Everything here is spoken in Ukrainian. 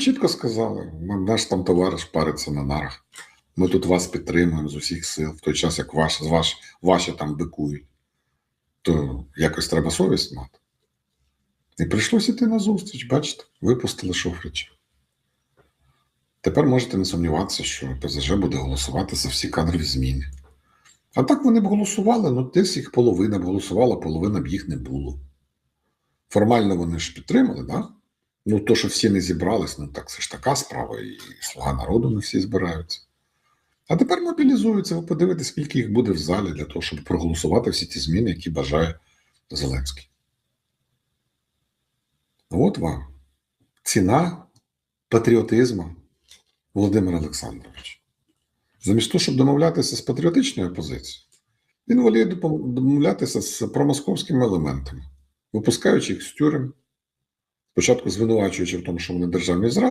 чітко сказали, наш там товариш париться на нарах. Ми тут вас підтримуємо з усіх сил, в той час, як ваш, ваш, ваші там бикують, то якось треба совість мати. І прийшлося йти на зустріч, бачите, випустили Шуфрича. Тепер можете не сумніватися, що ПЗЖ буде голосувати за всі кадрові зміни. А так вони б голосували, ну десь їх половина б голосувала, половина б їх не було. Формально вони ж підтримали, так? Ну, то, що всі не зібрались, ну так це ж така справа, і слуга народу не всі збираються. А тепер мобілізуються, ви подивитесь, скільки їх буде в залі для того, щоб проголосувати всі ті зміни, які бажає Зеленський. От вам ціна патріотизму Володимира Олександровича. Замість того, щоб домовлятися з патріотичною опозицією, він воліє домовлятися з промосковськими елементами, випускаючи їх з тюрем, спочатку звинувачуючи в тому, що вони державні зради.